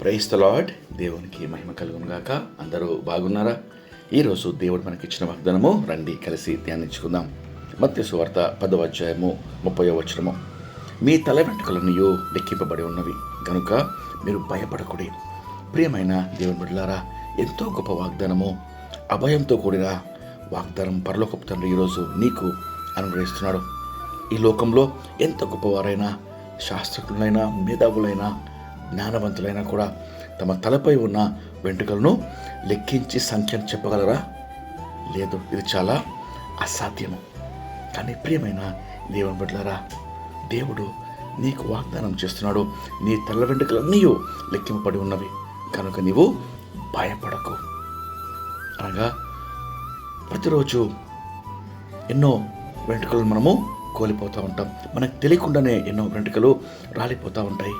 Price the దేవునికి మహిమ కలుగునుగాక అందరూ బాగున్నారా? ఈరోజు దేవుడు మనకిచ్చిన వాగ్దానము రండి కలిసి ధ్యానించుకుందాం. మత్స్య సువార్త పదవ అధ్యాయము ముప్పై వచనము. మీ తల వెంట్రుకలన్నయూ లెక్కింపబడి ఉన్నవి. కనుక మీరు భయపడకుడి. ప్రియమైన దేవుని బిడ్డలారా ఎంతో గొప్ప వాగ్దానము. అభయంతో కూడిన వాగ్దానం పరలోకపు తండ్రి ఈరోజు నీకు అనుగ్రహిస్తున్నాడు. ఈ లోకంలో ఎంత గొప్పవారైనా శాస్త్రజ్ఞులైనా మేధావులైనా జ్ఞానవంతులైనా కూడా తమ తలపై ఉన్న వెంట్రుకలను లెక్కించి సంఖ్యను చెప్పగలరా? లేదు ఇది చాలా అసాధ్యము. కానీ ప్రియమైన దేవుని బిడ్డలరా దేవుడు నీకు వాగ్దానం చేస్తున్నాడు. నీ తల వెంట్రుకలన్నీ లెక్కింపబడి ఉన్నవి. కనుక నీవు భయపడకు. అనగా ప్రతిరోజు ఎన్నో వెంట్రుకలు మనము కోల్పోతూ ఉంటాం. మనకు తెలియకుండానే ఎన్నో వెంట్రుకలు రాలిపోతూ ఉంటాయి.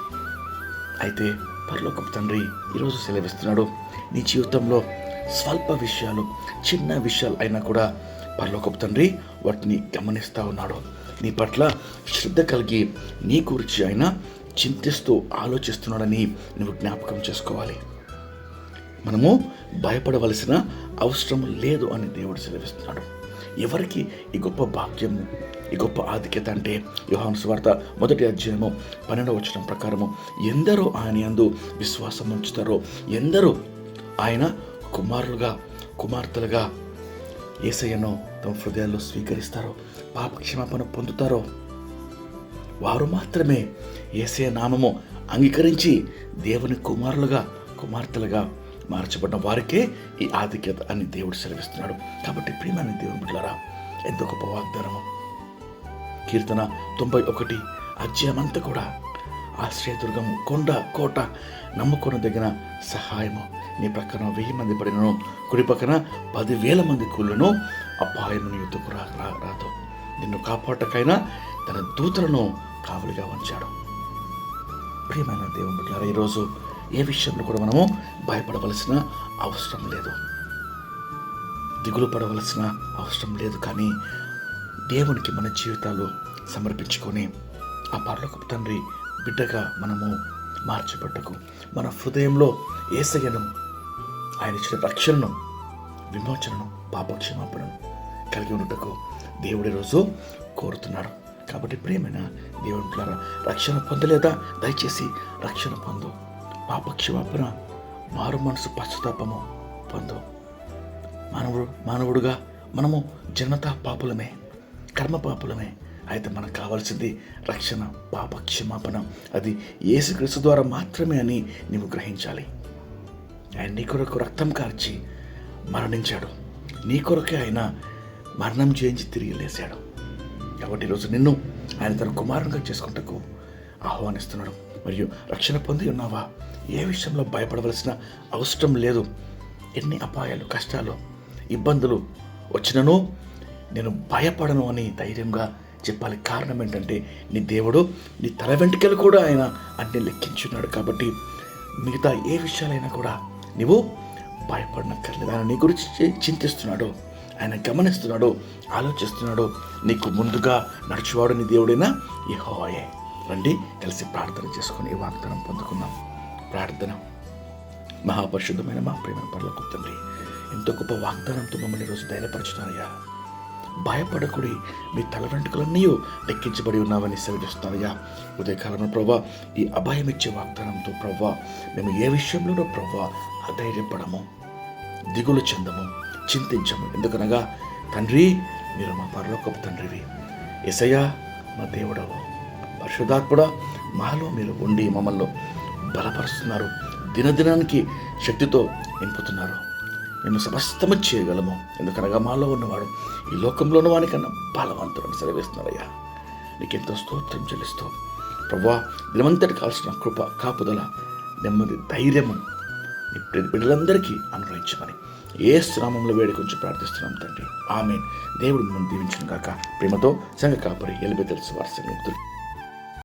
అయితే పరలోకపు తండ్రి ఈరోజు సెలవిస్తున్నాడు. నీ జీవితంలో స్వల్ప విషయాలు చిన్న విషయాలు అయినా కూడా పరలోకపు తండ్రి వాటిని గమనిస్తూ ఉన్నాడు. నీ పట్ల శ్రద్ధ కలిగి నీ గురించి ఆయన చింతిస్తూ ఆలోచిస్తున్నాడని నువ్వు జ్ఞాపకం చేసుకోవాలి. మనము భయపడవలసిన అవసరం లేదు అని దేవుడు సెలవిస్తున్నాడు. ఎవరికి ఈ గొప్ప భాగ్యము ఈ గొప్ప ఆధిక్యత అంటే యోహాను స్వార్త మొదటి అధ్యాయము పన్నెండవ వచనం ప్రకారము. ఎందరో ఆయన అందు విశ్వాసం ఉంచుతారో ఎందరో ఆయన కుమారులుగా కుమార్తెలుగా ఏసయ్యను తమ హృదయాల్లో స్వీకరిస్తారో పాప క్షమాపణ పొందుతారో వారు మాత్రమే ఏసయ నామము అంగీకరించి దేవుని కుమారులుగా కుమార్తెలుగా మార్చబడిన వారికే ఈ ఆధిక్యత అని దేవుడు సెలవిస్తున్నాడు. కాబట్టి ప్రియమైన దేవుని బిడ్డలారా ఎంతో గొప్ప వాగ్దానము. కీర్తన తొంభై ఒకటి అధ్యాయమంతా కూడా ఆశ్రయదుర్గము కొండ కోట నమ్ముకున్న దగ్గర సహాయము. నీ ప్రక్కన వెయ్యి మంది పడినను. కుడి పక్కన పదివేల మంది కూలను. అపాయము యుద్ధకు రా రాదు నిన్ను కాపాడటకైనా తన దూతలను కావలిగా ఉంచాడు ప్రియమైన దేవుని బిడ్డలారా ఈరోజు ఏ విషయంలో కూడా మనము భయపడవలసిన అవసరం లేదు. దిగులు పడవలసిన అవసరం లేదు కానీ దేవునికి మన జీవితాలు సమర్పించుకొని ఆ పర్లోకపు తండ్రి బిడ్డగా మనము మార్చబడ్డకు. మన హృదయంలో ఏసయ్యను ఆయన ఇచ్చిన రక్షణను విమోచనను పాపక్షమాపణను కలిగి ఉండటకు దేవుడి రోజు కోరుతున్నాడు కాబట్టి ప్రేమైన దేవుని రక్షణ పొందలేదా? దయచేసి రక్షణ పొందు. పాపక్షమాపణ మారు మనసు పశ్చాత్తాపము పొందు. మానవుడు మానవుడుగా మనము జనతా పాపులమే. కర్మ పాపులమే. అయితే మనకు కావాల్సింది రక్షణ పాప క్షమాపణ అది యేసుక్రీస్తు ద్వారా మాత్రమే అని నీవు గ్రహించాలి. ఆయన నీ కొరకు రక్తం కార్చి మరణించాడు. నీ కొరకే ఆయన మరణం చేయించి తిరిగి లేశాడు. కాబట్టి ఈరోజు నిన్ను ఆయన తన కుమారునిగా చేసుకుంటకు ఆహ్వానిస్తున్నాడు. మరియు రక్షణ పొంది ఉన్నావా? ఏ విషయంలో భయపడవలసిన అవసరం లేదు. ఎన్ని అపాయాలు కష్టాలు ఇబ్బందులు వచ్చినను నేను భయపడను అని ధైర్యంగా చెప్పాలి. కారణం ఏంటంటే నీ దేవుడు నీ తల వెంట్రుకలు కూడా ఆయన అన్ని లెక్కించున్నాడు కాబట్టి మిగతా ఏ విషయాలైనా కూడా నువ్వు భయపడనక్కర్లేదు. ఆయన నీ గురించి చింతిస్తున్నాడు. ఆయన గమనిస్తున్నాడు ఆలోచిస్తున్నాడు. నీకు ముందుగా నడుచువాడు నీ దేవుడైనా యహోయే రండి కలిసి ప్రార్థన చేసుకుని వాగ్దానం పొందుకుందాం. ప్రార్థన. మహాపరిశుద్ధమైన మా ప్రేమ పనులకు తండ్రి ఎంతో గొప్ప వాగ్దానంతో మమ్మల్ని ఈరోజు ధైర్యపరచుతానయ్యా భయపడకుడి. మీ తల వెంట్రుకలన్నీ లెక్కించబడి ఉన్నావని సెలవిస్తున్నానయ్యా ఉదయకాలంలో ప్రభా ఈ అభయం ఇచ్చే వాగ్దానంతో ప్రభా మేము ఏ విషయంలోనూ ప్రభా అధైర్యపడము దిగులు చెందము చింతించము. ఎందుకనగా తండ్రి మీరు మా పరలోకపు తండ్రివి. ఎసయ్యా మా దేవుడవు పరిశుధాత్ముడ మాలో మీరు ఉండి మమ్మల్ని బలపరుస్తున్నారు. దినదినానికి శక్తితో నింపుతున్నారు. నేను సమస్తము చేయగలము. ఎందుకనగా మాలో ఉన్నవాడు ఈ లోకంలో ఉన్నవానికన్నా బలవంతులను సెలవిస్తున్నాడయ్యా. నీకెంతో స్తోత్రం చెల్లిస్తూ ప్రభా దినమంతటి కావాల్సిన కృప కాపుదల నెమ్మది ధైర్యము నీ బిడ్డలందరికీ అనుగ్రహించమని ఏ శ్రామంలో వేడి కొంచెం ప్రార్థిస్తున్నాం తండ్రి. ఆమె దేవుడు మిమ్మల్ని దీవించిన కాక ప్రేమతో సంఘ కాపరి ఎలిబెతెల్స్ వారి